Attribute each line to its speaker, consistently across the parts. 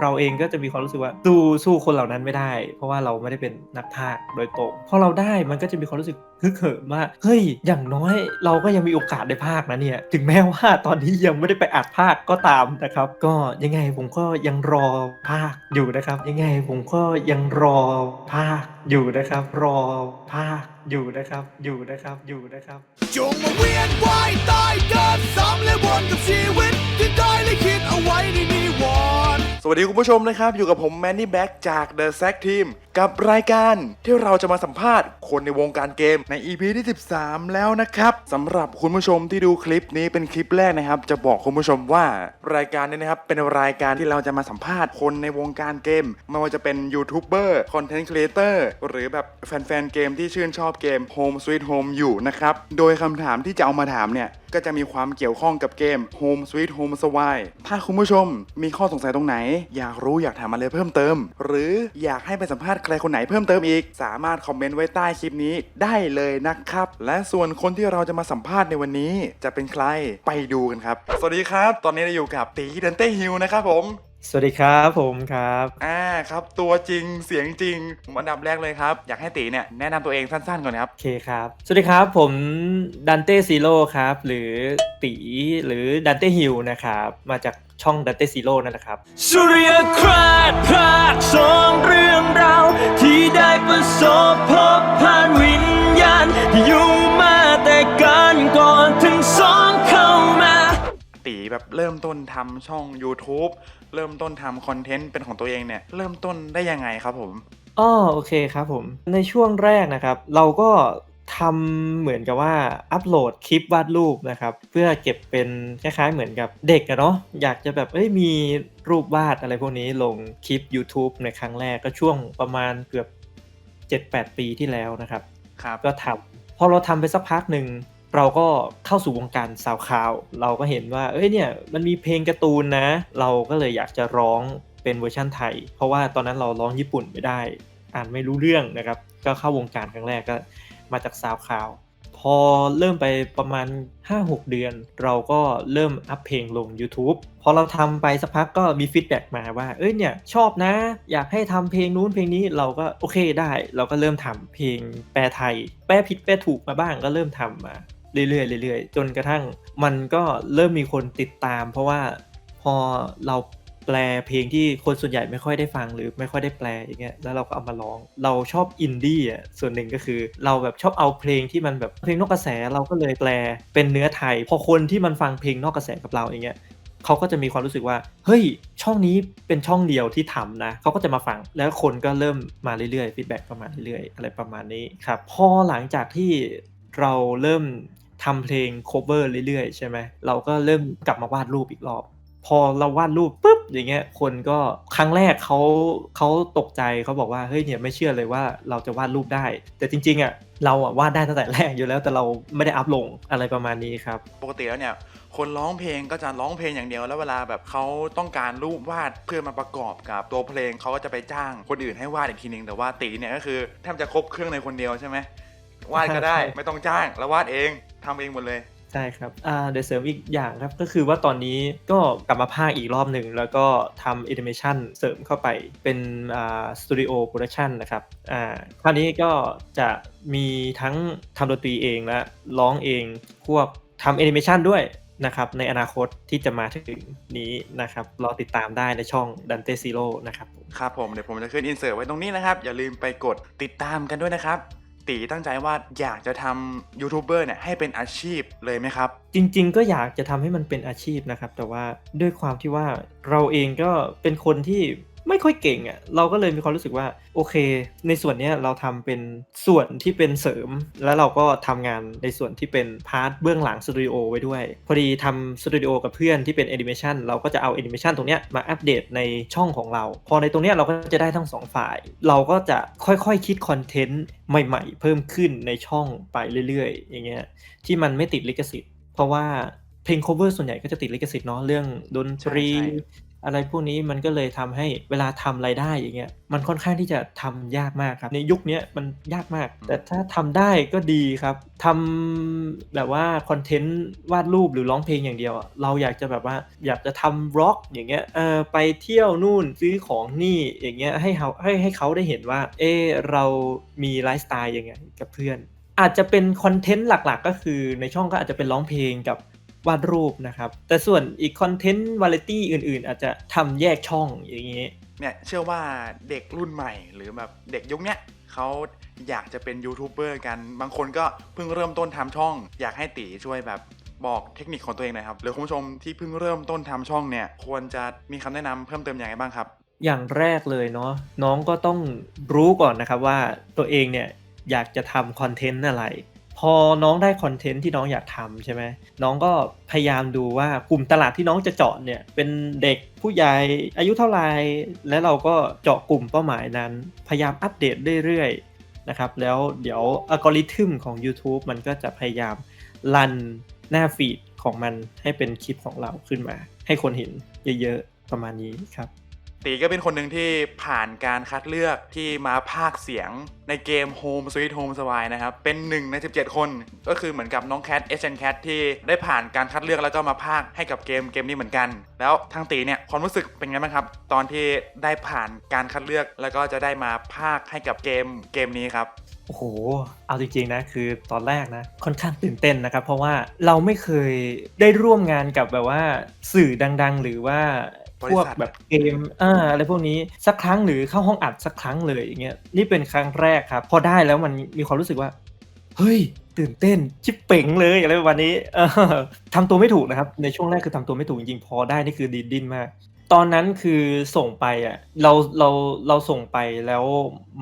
Speaker 1: เราเองก็จะมีความรู้สึกว่าสู้สู้คนเหล่านั้นไม่ได้ เพราะว่าเราไม่ได้เป็นนักพากโดยตรงพอเราได้มันก็จะมีความรู้สึกฮึกเหิมว่าเฮ้ยอย่างน้อยเราก็ยังมีโอกาสได้พากย์นะเนี่ยถึงแม้ว่าตอนนี้ยังไม่ได้ไปอัดพากย์ก็ตามนะครับ ก็ยังไงผมก็ยังรอพากย์อยู่นะครับ ยังไงผมก็ยังรอพากย์อยู่นะครับ รอพากย์อยู่นะครับ อยู่นะครับ อยู่นะครับ
Speaker 2: จงมาเวียนว่ายตายเกิดซ้ำและวนกับชีวิตที่ได้ลิขิตเอาไว้ในนิ
Speaker 3: สวัสดีคุณผู้ชมนะครับ อยู่กับผมแมนนี่แบ็กจาก The Sack Team กับรายการที่เราจะมาสัมภาษณ์คนในวงการเกมใน EP ที่ 13 แล้วนะครับสำหรับคุณผู้ชมที่ดูคลิปนี้เป็นคลิปแรกนะครับ จะบอกคุณผู้ชมว่ารายการนี้นะครับเป็นรายการที่เราจะมาสัมภาษณ์คนในวงการเกมไม่ว่าจะเป็นยูทูบเบอร์คอนเทนต์ครีเอเตอร์หรือแบบแฟนๆเกมที่ชื่นชอบเกม Home Sweet Home อยู่นะครับโดยคำถามที่จะเอามาถามเนี่ยก็จะมีความเกี่ยวข้องกับเกม Home Sweet Home s w i ถ้าคุณผู้ชมมีข้อสงสัยตรงไหน อยากรู้อยากถามอะไรเพิ่มเติม หรืออยากให้ไปสัมภาษณ์ใครคนไหนเพิ่มเติมอีก สามารถคอมเมนต์ไว้ใต้คลิปนี้ได้เลยนะครับ และส่วนคนที่เราจะมาสัมภาษณ์ในวันนี้ จะเป็นใครไปดูกันครับ สวัสดีครับ ตอนนี้เราอยู่กับตีเดนเต้ฮิวนะครับผม
Speaker 1: สวัสดีครับผมครับ
Speaker 3: อ่าครับ ตัวจริงเสียงจริงผมอันดับแรกเลยครับ อยากให้ตีเนี่ยแนะนำตัวเองสั้นๆก่อนครับ
Speaker 1: โอเคครับ สวัสดีครับผมดันเต้ซีโร่ครับ หรือตีหรือดันเต้ฮิลนะครับ มาจากช่องดันเต้ซีโร่นั่นแหละครับ
Speaker 4: สุริยคราชภาคสองเรื่องราวที่ได้ประสบพบผ่านวิญญาณที่อยู่มาแต่การก่อนถึงสองเข้ามา
Speaker 3: ตีแบบเริ่มต้นทำช่อง YouTube เริ่มต้นทำคอนเทนต์เป็นของตัวเองเนี่ยเริ่มต้นได้ยังไงครับผม
Speaker 1: อ้อโอเคครับผมในช่วงแรกนะครับ เราก็ทำเหมือนกับว่าอัปโหลดคลิปวาดรูปนะครับ เพื่อเก็บเป็นคล้ายๆเหมือนกับเด็กอะเนาะอยากจะแบบเอ้ยมีรูปวาดอะไรพวกนี้ลงคลิป YouTube ในครั้งแรกก็ช่วงประมาณเกือบ 7-8 ปีที่แล้วนะครับ
Speaker 3: ครับ
Speaker 1: ก็ทำพอเราทำไปสักพักหนึ่ง เราก็เข้าสู่วงการสาวข่าวเราก็เห็นว่า เอ้ยเนี่ยมันมีเพลงการ์ตูนนะ เราก็เลยอยากจะร้องเป็นเวอร์ชั่นไทย เพราะว่าตอนนั้นเราร้องญี่ปุ่นไม่ได้ อ่านไม่รู้เรื่องนะครับ ก็เข้าวงการครั้งแรกก็มาจากสาวข่าวพอเริ่มไปประมาณ 5-6 เดือน เราก็เริ่มอัพเพลงลง YouTube พอเราทำไปสักพักก็มีฟีดแบ็กมาว่า เอ้ยเนี่ยชอบนะ อยากให้ทำเพลงนู้นเพลงนี้เราก็โอเคได้ เราก็เริ่มทำเพลงแปลไทย แปลผิดแปลถูกมาบ้างก็เริ่มทำมา เรื่อยๆเรื่อยๆจนกระทั่งมันก็เริ่มมีคนติดตาม เพราะว่าพอเราแปลเพลงที่คนส่วนใหญ่ไม่ค่อยได้ฟังหรือไม่ค่อยได้แปลอย่างเงี้ยแล้วเราก็เอามาร้อง เราชอบอินดี้อะส่วนหนึ่งก็คือ เราแบบชอบเอาเพลงที่มันแบบเพลงนอกกระแสเราก็เลยแปลเป็นเนื้อไทย พอคนที่มันฟังเพลงนอกกระแสกับเราอย่างเงี้ยเขาก็จะมีความรู้สึกว่า เฮ้ย ช่องนี้เป็นช่องเดียวที่ทำนะเขาก็จะมาฟัง แล้วคนก็เริ่มมาเรื่อยๆฟีดแบ็กประมาณเรื่อยๆ อะไรประมาณนี้ครับ พอหลังจากที่เราเริ่ม ทำเพลง cover เรื่อยๆ ใช่ไหมเราก็เริ่มกลับมาวาดรูปอีกรอบ พอเราวาดรูปปุ๊บอย่างเงี้ยคนก็ครั้งแรกเขาเขาตกใจเขาบอกว่าเฮ้ยเนี่ยไม่เชื่อเลยว่าเราจะวาดรูปได้ แต่จริงๆอะเราอะวาดได้ตั้งแต่แรกอยู่แล้วแต่เราไม่ได้อัพลงอะไรประมาณนี้ครับ
Speaker 3: ปกติแล้วเนี่ยคนร้องเพลงก็จะร้องเพลงอย่างเดียว แล้วเวลาแบบเขาต้องการรูปวาดเพื่อมาประกอบกับตัวเพลงเขาก็จะไปจ้างคนอื่นให้วาดอีกทีนึงแต่ว่าตีเนี่ยก็คือแทบจะครบเครื่องในคนเดียวใช่ไหมวาดก็ได้ไม่ต้องจ้างแล้ววาดเอง ทำเองหมดเลย
Speaker 1: ใช่ครับอ่าเดี๋ยวเสริมอีกอย่างครับ ก็คือว่าตอนนี้ก็กลับมาภาคอีกรอบหนึ่ง แล้วก็ทำแอนิเมชันเสริมเข้าไปเป็นอ่าสตูดิโอโปรดักชันนะครับอ่าคราวนี้ก็จะมีทั้งทำดนตรีเองและร้องเองพวกทำแอนิเมชันด้วยนะครับในอนาคตที่จะมาถึงนี้นะครับรอติดตามได้ในช่อง Dante Zero นะครับผม
Speaker 3: ครับผมเดี๋ยวผมจะขึ้นอินเสิร์ตไว้ตรงนี้นะครับ อย่าลืมไปกดติดตามกันด้วยนะครับ ตีตั้งใจว่าอยากจะทำยูทูบเบอร์เนี่ยให้เป็นอาชีพเลยไหมครับ
Speaker 1: จริง ๆ ก็อยากจะทำให้มันเป็นอาชีพนะครับ แต่ว่าด้วยความที่ว่าเราเองก็เป็นคนที่ ไม่ค่อยเก่งอะ่ะเราก็เลยมีความรู้สึกว่าโอเค ในส่วนเนี้ยเราทำเป็นส่วนที่เป็นเสริม แล้วเราก็ทำงานในส่วนที่เป็นพาร์ทเบื้องหลังสตูดิโอไว้ด้วย พอดีทำสตูดิโอกับเพื่อนที่เป็นแอนิเมชันเราก็จะเอาแอนิเมชันตรงเนี้ยมาอัปเดตในช่องของเรา พอในตรงเนี้ยเราก็จะได้ทั้งสองฝ่าย เราก็จะค่อยๆคิดคอนเทนต์ใหม่ๆ เพิ่มขึ้นในช่องไปเรื่อยๆ อย่างเงี้ยที่มันไม่ติดลิขสิทธิ์ เพราะว่าเพลง cover ส่วนใหญ่ก็จะติดลิขสิทธิ์เนาะเรื่องดนตรี อะไรพวกนี้มันก็เลยทำให้เวลาทำรายได้อย่างเงี้ยมันค่อนข้างที่จะทำยากมากครับในยุคนี้มันยากมาก แต่ถ้าทำได้ก็ดีครับทำแบบว่าคอนเทนต์วาดรูปหรือร้องเพลงอย่างเดียว เราอยากจะแบบว่าอยากจะทำร็อกอย่างเงี้ยเออไปเที่ยวนู่นซื้อของนี่อย่างเงี้ยให้เขาให้ให้เขาได้เห็นว่า เออเรามีไลฟ์สไตล์ยังไงกับเพื่อน อาจจะเป็นคอนเทนต์หลักๆ ก็คือในช่องก็อาจจะเป็นร้องเพลงกับ วาดรูปนะครับ แต่ส่วนอีกคอนเทนต์วาไรตี้อื่น ๆ อาจจะทำแยกช่องอย่างนี้
Speaker 3: เนี่ยเชื่อว่าเด็กรุ่นใหม่หรือแบบเด็กยุคเนี้ยเขาอยากจะเป็นยูทูบเบอร์กันบางคนก็เพิ่งเริ่มต้นทำช่อง อยากให้ตีช่วยแบบบอกเทคนิคของตัวเองหน่อยครับหรือคุณผู้ชมที่เพิ่งเริ่มต้นทำช่องเนี่ย ควรจะมีคำแนะนำเพิ่มเติมอย่างไรบ้างครับ
Speaker 1: อย่างแรกเลยเนาะน้องก็ต้องรู้ก่อนนะครับว่าตัวเองเนี่ยอยากจะทำคอนเทนต์อะไร พอน้องได้คอนเทนต์ที่น้องอยากทำใช่ไหมน้องก็พยายามดูว่ากลุ่มตลาดที่น้องจะเจาะเนี่ยเป็นเด็กผู้ใหญ่อายุเท่าไหร่และเราก็เจาะกลุ่มเป้าหมายนั้น พยายามอัปเดตเรื่อยๆนะครับแล้วเดี๋ยวอัลกอริทึมของ YouTube มันก็จะพยายามรันหน้าฟีดของมันให้เป็นคลิปของเราขึ้นมา ให้คนเห็นเยอะๆประมาณนี้ครับ
Speaker 3: ตีก็เป็นคนหนึ่งที่ผ่านการคัดเลือกที่มาพากเสียงในเกม Home Sweet Home สวายนะครับ เป็นหนึ่งใน 17 คน ก็คือเหมือนกับน้องแคท s n Cat ที่ได้ผ่านการคัดเลือกแล้วก็มาพากให้กับเกมเกมนี้เหมือนกัน แล้วทางตีเนี่ยความรู้สึกเป็นไงบ้างครับ ตอนที่ได้ผ่านการคัดเลือกแล้วก็จะได้มาพากให้กับเกมเกมนี้ครับ
Speaker 1: โอ้โห เอาจริงๆนะคือตอนแรกนะค่อนข้างตื่นเต้นนะครับ เพราะว่าเราไม่เคยได้ร่วมงานกับแบบว่าสื่อดังๆ หรือว่า พวก
Speaker 3: บริษัท
Speaker 1: แบบเกมอ่าอะไรพวกนี้สักครั้งหรือเข้าห้องอัดสักครั้งเลยอย่างเงี้ยนี่เป็นครั้งแรกครับ พอได้แล้วมันมีความรู้สึกว่า เฮ้ย ตื่นเต้นชิบเป๋งเลยอะไรประมาณนี้เออทำตัวไม่ถูกนะครับ ในช่วงแรกคือทำตัวไม่ถูกจริงๆพอได้นี่คือดีดดิ้นมาก ตอนนั้นคือส่งไปอะ เราเราเราส่งไปแล้ว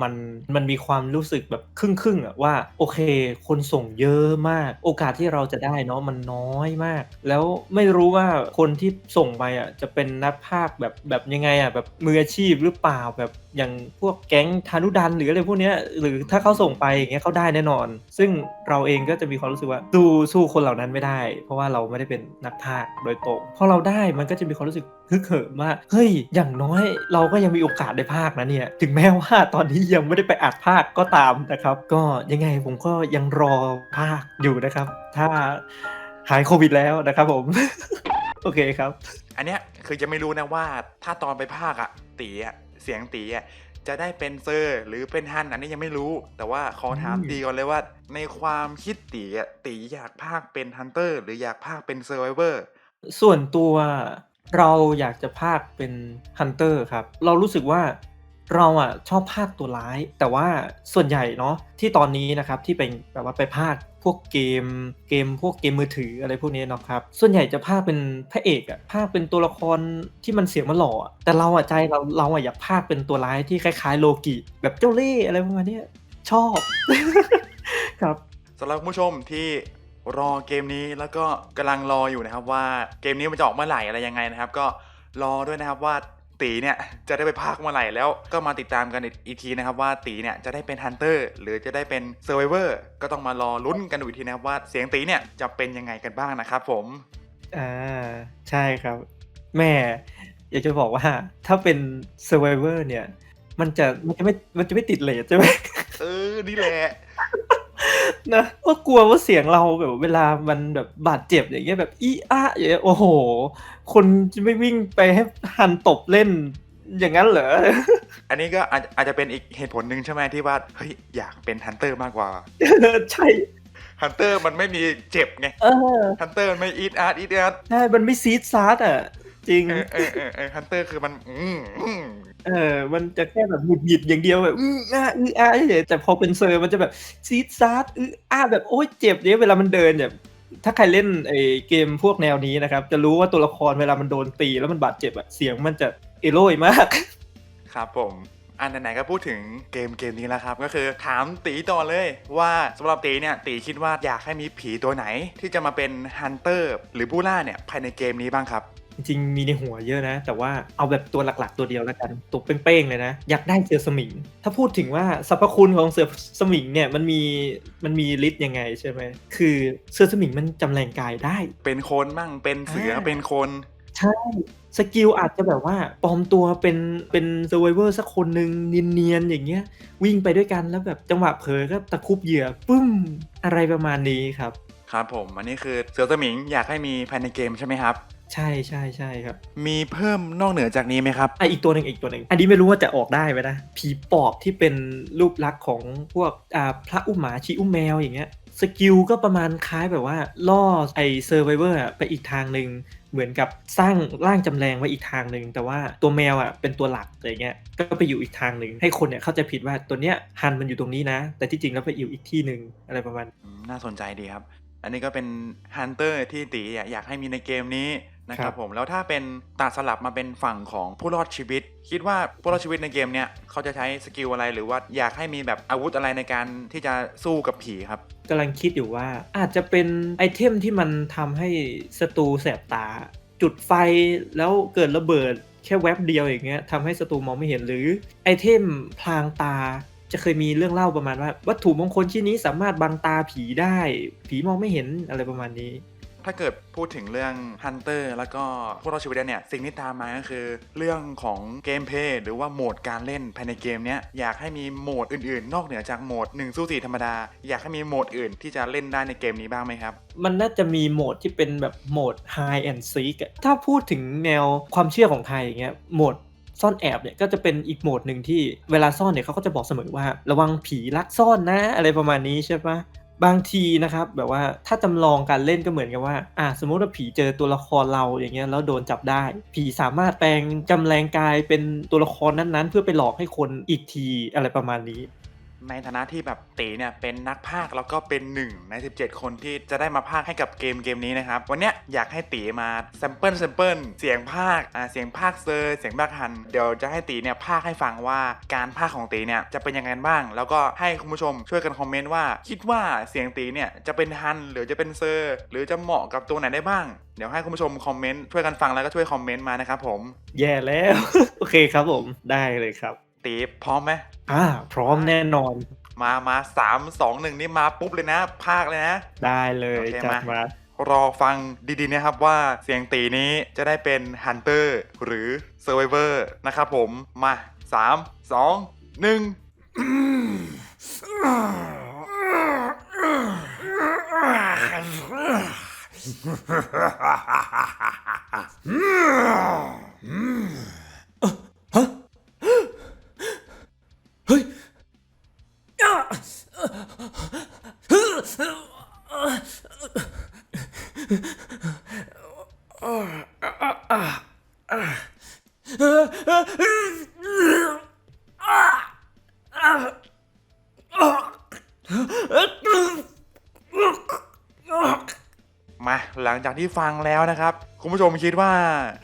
Speaker 1: มันมันมีความรู้สึกแบบครึ่งครึ่งอะว่าโอเค คนส่งเยอะมาก โอกาสที่เราจะได้เนาะมันน้อยมาก แล้วไม่รู้ว่าคนที่ส่งไปอะจะเป็นนักพากย์แบบแบบยังไงอะแบบมืออาชีพหรือเปล่าแบบอย่างพวกแก๊งธานุดันหรืออะไรพวกเนี้ยหรือถ้าเขาส่งไปอย่างเงี้ยเขาได้แน่นอน ซึ่ง เราเองก็จะมีความรู้สึกว่าสู้สู้คนเหล่านั้นไม่ได้ เพราะว่าเราไม่ได้เป็นนักพากโดยตรงพอเราได้มันก็จะมีความรู้สึกฮึกเหิมว่าเฮ้ยอย่างน้อยเราก็ยังมีโอกาสได้พากย์นะเนี่ยถึงแม้ว่าตอนนี้ยังไม่ได้ไปอัดพากย์ก็ตามนะครับ ก็ยังไงผมก็ยังรอพากย์อยู่นะครับ ถ้าหายโควิดแล้วนะครับผม โอเคครับ
Speaker 3: อันเนี้ยคือจะไม่รู้นะว่าถ้าตอนไปภาคอะตีอะเสียงตีอะ จะได้เป็นเซอร์ หรือเป็นฮันอันนี้ยังไม่รู้ แต่ว่าขอถาม
Speaker 1: อืม
Speaker 3: ตีก่อนเลยว่า ในความคิดตีอะตีอยากภาคเป็นฮันเตอร์หรืออยากภาคเป็นเซอร์ไวเวอร์
Speaker 1: ส่วนตัวเราอยากจะพากย์เป็นฮันเตอร์ครับ เรารู้สึกว่า เราอะชอบภาคตัวร้าย แต่ว่าส่วนใหญ่เนาะที่ตอนนี้นะครับที่เป็นแบบว่าไปภาคพวกเกมเกมพวกเกมมือถืออะไรพวกนี้เนาะครับส่วนใหญ่จะภาคเป็นพระเอกอะภาคเป็นตัวละครที่มันเสียงมันหล่อแต่เราอะใจเราเราอะอยากภาคเป็นตัวร้ายที่คล้ายๆ โลกิแบบเจ้าเล่ห์อะไรประมาณนี้ชอบครับ
Speaker 3: สำหรับผู้ชมที่รอเกมนี้แล้วก็กำลังรออยู่นะครับว่าเกมนี้มันจะออกเมื่อไหร่อะไรยังไงนะครับ ก็รอด้วยนะครับว่า ตีเนี่ยจะได้ไปภาคเมื่อไหร่แล้วก็มาติดตามกันอีกทีนะครับว่าตีเนี่ยจะได้เป็นฮันเตอร์หรือจะได้เป็นเซอร์ไวเวอร์ก็ต้องมารอลุ้นกันดูอีกทีนะครับว่าเสียงตีเนี่ยจะเป็นยังไงกันบ้างนะครับผม
Speaker 1: อ่าใช่ครับ แม่อยากจะบอกว่าถ้าเป็น Survivor เนี่ย มันจะมันจะไม่มันจะไม่ติดเลทใช่ไหม
Speaker 3: เออนี่แหละ
Speaker 1: นะก็กลัวว่าเสียงเราแบบเวลามันแบบบาดเจ็บอย่างเงี้ยแบบอีอะอย่างเงี้ยโอ้โห คนจะไม่วิ่งไปให้หันตบเล่นอย่างนั้นเหรอ
Speaker 3: อันนี้ก็อาจอาจจะเป็นอีกเหตุผลหนึ่งใช่ไหมที่ว่าเฮ้ยอยากเป็นฮันเตอร์มากกว่า
Speaker 1: ใช่
Speaker 3: ฮันเตอร์มันไม่มีเจ็บไง
Speaker 1: เออ
Speaker 3: ฮันเตอร์มันไม่อีทอาร์ตอีทอาร์ต
Speaker 1: ใช่มันไม่ซีดซาร์ดอะ จริง
Speaker 3: เออเออเออเออฮันเตอร์คือมันอืมอืม
Speaker 1: เออ มันจะแค่แบบหงุดหงิดอย่างเดียวแบบอื้ออ้าอื้ออ้าเฉยๆแต่พอเป็นเซอร์มันจะแบบซีดซาร์ดอื้ออ้าแบบโอ๊ยเจ็บเนี่ยเวลามันเดินเนี่ยถ้าใครเล่นไอ้เกมพวกแนวนี้นะครับ จะรู้ว่าตัวละครเวลามันโดนตีแล้วมันบาดเจ็บอะเสียงมันจะเอโรยมาก
Speaker 3: ครับผม อันไหนๆก็พูดถึงเกมเกมนี้แล้วครับ ก็คือถามตีต่อเลยว่าสำหรับตีเนี่ยตีคิดว่าอยากให้มีผีตัวไหน ที่จะมาเป็นฮันเตอร์หรือผู้ล่าเนี่ยภายในเกมนี้บ้างครับ
Speaker 1: จริง ๆ มีในหัวเยอะนะ แต่ว่าเอาแบบตัวหลักๆ ตัวเดียวแล้วกันตัวเป้งๆเลยนะ อยากได้เสือสมิง ถ้าพูดถึงว่าสรรพคุณของเสือสมิงเนี่ยมันมีมันมีฤทธิ์ยังไงใช่ไหมคือเสือสมิงมันจำแรงกายได้
Speaker 3: เป็นคนมั่งเป็นเสือ
Speaker 1: อ่า
Speaker 3: เป็นคน
Speaker 1: ใช่สกิลอาจจะแบบว่าปลอมตัวเป็นเป็น survivor สักคนหนึ่งเนียนๆอย่างเงี้ย วิ่งไปด้วยกันแล้วแบบจังหวะเผลอก็ตะครุบเหยื่อปึ้มอะไรประมาณนี้ครับ
Speaker 3: ครับผมอันนี้คือเสือสมิงอยากให้มีภายในเกมใช่ไหมครับ
Speaker 1: ใช่ใช่ใช่ครับ
Speaker 3: มีเพิ่มนอกเหนือจากนี้ไหมครับ
Speaker 1: อะอีกตัวหนึ่งอีกตัวหนึ่งอันนี้ไม่รู้ว่าจะออกได้ไหมนะ ผีปอบที่เป็นรูปลักษณ์ของพวกอ่าพระอุ้มหมาชีอุ้มแมวอย่างเงี้ยสกิลก็ประมาณคล้ายแบบว่าล่อไอเซอร์ไวเวอร์ไปอีกทางหนึ่งเหมือนกับสร้างร่างจำแรงไว้อีกทางหนึ่งแต่ว่าตัวแมวอะเป็นตัวหลักอะไรเงี้ยก็ไปอยู่อีกทางหนึ่งให้คนเนี่ยเข้าใจผิดว่าตัวเนี้ยฮันมันอยู่ตรงนี้นะ แต่ที่จริงแล้วไปอยู่อีกที่หนึ่งอะไรประมาณ
Speaker 3: อืมน่าสนใจดีครับ อันนี้ก็เป็นฮันเตอร์ที่ตีอยากให้มีในเกมนี้ นะค
Speaker 1: ครั
Speaker 3: รับบผมแล้วถ้าเป็นตัดสลับมาเป็นฝั่งของผู้รอดชีวิต คิดว่าผู้รอดชีวิตในเกมเนี้ยเขาจะใช้สกิลอะไรหรือว่าอยากให้มีแบบอาวุธอะไรในการที่จะสู้กับผีครับ
Speaker 1: กำลังคิดอยู่ว่าอาจจะเป็นไอเทมที่มันทำให้ศัตรูแสบตา จุดไฟแล้วเกิดระเบิดแค่แวบเดียวอย่างเงี้ยทำให้ศัตรูมองไม่เห็นหรือไอเทมพลางตาจะเคยมีเรื่องเล่าประมาณว่า วัตถุมงคลชิ้นนี้สามารถบังตาผีได้ ผีมองไม่เห็นอะไรประมาณนี้
Speaker 3: ถ้าเกิดพูดถึงเรื่องฮันเตอร์แล้วก็ผู้รอดชีวิตเนี่ย สิ่งที่ตามมาก็คือ เรื่องของเกมเพลย์หรือว่าโหมดการเล่นภายในเกมเนี้ยอยากให้มีโหมดอื่นๆ นอกเหนือจากโหมด1สู้4ธรรมดา อยากให้มีโหมดอื่นที่จะเล่นได้ในเกมนี้บ้างไหมครับ
Speaker 1: มันน่าจะมีโหมดที่เป็นแบบโหมด Hide and Seek ถ้าพูดถึงแนวความเชื่อของไทยอย่างเงี้ยโหมดซ่อนแอบเนี่ยก็จะเป็นอีกโหมดหนึ่งที่เวลาซ่อนเนี่ยเขาก็จะบอกเสมอว่า ระวังผีลักซ่อนนะอะไรประมาณนี้ใช่ปะ บางทีนะครับ แบบว่าถ้าจำลองการเล่นก็เหมือนกับว่า อะสมมติว่าผีเจอตัวละครเราอย่างเงี้ยแล้วโดนจับได้ ผีสามารถแปลงจำแรงกายเป็นตัวละครนั้นๆ เพื่อไปหลอกให้คนอีกทีอะไรประมาณนี้
Speaker 3: ในฐานะที่แบบตีเนี่ยเป็นนักพากแล้วก็เป็นหนึ่งใน 17 คนที่จะได้มาพากให้กับเกมเกมนี้นะครับ วันนี้อยากให้ตีมาแซมเปิลแซมเปิลเสียงพากย์อ่าเสียงพากเซอร์เสียงพากฮัน เดี๋ยวจะให้ตีเนี่ยพากให้ฟังว่าการพากของตีเนี่ยจะเป็นยังไงบ้าง แล้วก็ให้คุณผู้ชมช่วยกันคอมเมนต์ว่า คิดว่าเสียงตีเนี่ยจะเป็นฮันหรือจะเป็นเซอร์หรือจะเหมาะกับตัวไหนได้บ้างเดี๋ยวให้คุณผู้ชมคอมเมนต์ช่วยกันฟังแล้วก็ช่วยคอมเมนต์มานะครับผม
Speaker 1: แย่แล้ว โอเคครับผมได้เลยครับ
Speaker 3: ตีพร้อมไหม
Speaker 1: อ่าพร้อมแน่นอน
Speaker 3: มามาสามสองหนึ่งนี่มาปุ๊บเลยนะพากย์เลยนะ
Speaker 1: ได้เลย
Speaker 3: โอเค
Speaker 1: จัด
Speaker 3: มา
Speaker 1: มา
Speaker 3: รอฟังดีๆนะครับว่าเสียงตีนี้จะได้เป็น Hunter หรือ Survivor นะครับผมมา3 2 1มา ที่ฟังแล้วนะครับ คุณผู้ชมคิดว่า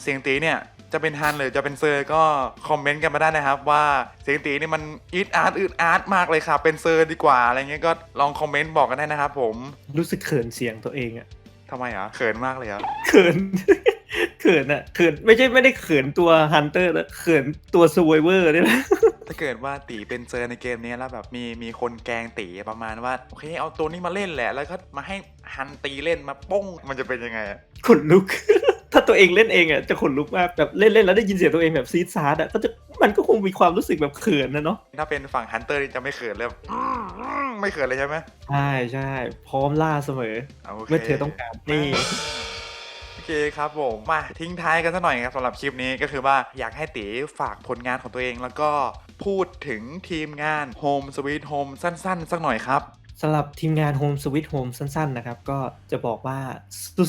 Speaker 3: เสียงตีเนี่ยจะเป็นฮันหรือจะเป็นเซอร์ก็คอมเมนต์กันมาได้นะครับ ว่าเสียงตีนี่มันอีดอาร์ตอืดอาร์ตมากเลยครับเป็นเซอร์ดีกว่าอะไรเงี้ยก็ลองคอมเมนต์บอกกันได้นะครับผม
Speaker 1: รู้สึกเขินเสียงตัวเองอะ
Speaker 3: ทำไมอะเขินมากเลยอะ
Speaker 1: เขินเขินอะเขินไม่ใช่ไม่ได้เขินตัวฮันเตอร์แล้วเขินตัวซูเวเวอร์นี่แหละ
Speaker 3: ถ้าเกิดว่าตีเป็นเซอร์ในเกมนี้แล้วแบบมีมีคนแกล้งตีประมาณว่าโอเคเอาตัวนี้มาเล่นแหละ แล้วก็มาให้ฮันตีเล่นมาป้งมันจะเป็นยังไงอะ
Speaker 1: ขนลุก ถ้าตัวเองเล่นเองอะจะขนลุกมากแบบเล่นเล่นแล้วได้ยินเสียงตัวเองแบบซีดซาร์ดอะก็จะมันก็คงมีความรู้สึกแบบเขินนะเนาะ
Speaker 3: ถ้าเป็นฝั่งฮันเตอร์นี่จะไม่เขินเลยแบบอื้ออื้อไม่เขินเลยใช่ไหม
Speaker 1: ใช่ใช่พร้อมล่าเสมอ
Speaker 3: โอเค
Speaker 1: เมื่อเธอต้องการนี่
Speaker 3: โอเคครับผมมาทิ้งท้ายกันสักหน่อยครับสำหรับคลิปนี้ก็คือว่าอยากให้ตีฝากผลงานของตัวเอง แล้วก็พูดถึงทีมงาน Home Sweet Home สั้นๆ สักหน่อยครับ
Speaker 1: สำหรับทีมงาน Home Sweet Home สั้นๆ นะครับ ก็จะบอกว่า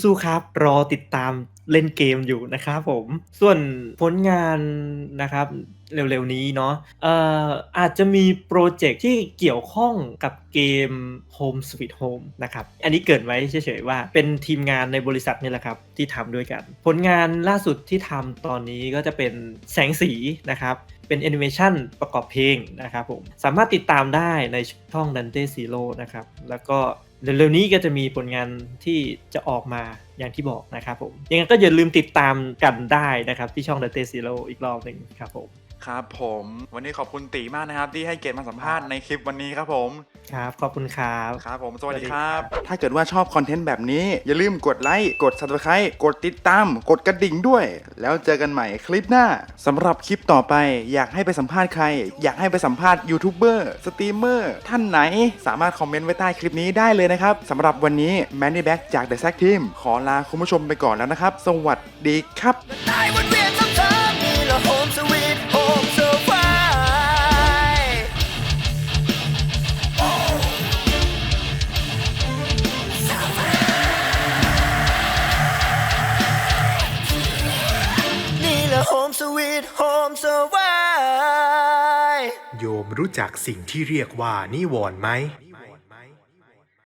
Speaker 1: สู้ๆครับ รอติดตามเล่นเกมอยู่นะครับผม ส่วนผลงานนะครับเร็วๆนี้เนาะเอ่ออาจจะมีโปรเจกต์ที่เกี่ยวข้องกับเกม Home Sweet Home นะครับ อันนี้เกิดไว้เฉยๆว่าเป็นทีมงานในบริษัทนี่แหละครับ ที่ทำด้วยกัน ผลงานล่าสุดที่ทำตอนนี้ก็จะเป็นแสงสีนะครับ เป็นแอนิเมชันประกอบเพลงนะครับผมสามารถติดตามได้ในช่อง Dante Zero นะครับแล้วก็เร็วๆนี้ก็จะมีผลงานที่จะออกมาอย่างที่บอกนะครับผมยังไงก็อย่าลืมติดตามกันได้นะครับที่ช่อง Dante Zero อีกรอบหนึ่งครับผม
Speaker 3: ครับผมวันนี้ขอบคุณตีมากนะครับ ที่ให้เกียรติมาสัมภาษณ์ในคลิปวันนี้ครับผม
Speaker 1: ครับ ขอบคุณครับ
Speaker 3: ครับผมสวัสดี
Speaker 1: สวัสดี
Speaker 3: ค
Speaker 1: ครั
Speaker 3: รับ
Speaker 1: บ
Speaker 3: ถ้าเกิดว่าชอบคอนเทนต์แบบนี้ อย่าลืมกดไลค์กด subscribe กดติดตาม กดกระดิ่งด้วย แล้วเจอกันใหม่คลิปหน้าสำหรับคลิปต่อไป อยากให้ไปสัมภาษณ์ใคร อยากให้ไปสัมภาษณ์ยูทูบเบอร์สตรีมเมอร์ท่านไหนสามารถคอมเมนต์ไว้ใต้คลิปนี้ได้เลยนะครับสำหรับวันนี้ Manny Back จาก The Sack Team ขอลาคุณผู้ชมไปก่อนแล้วนะครับ สวัสดีครับ
Speaker 5: รู้จักสิ่งที่เรียกว่านิวรณ์ไหม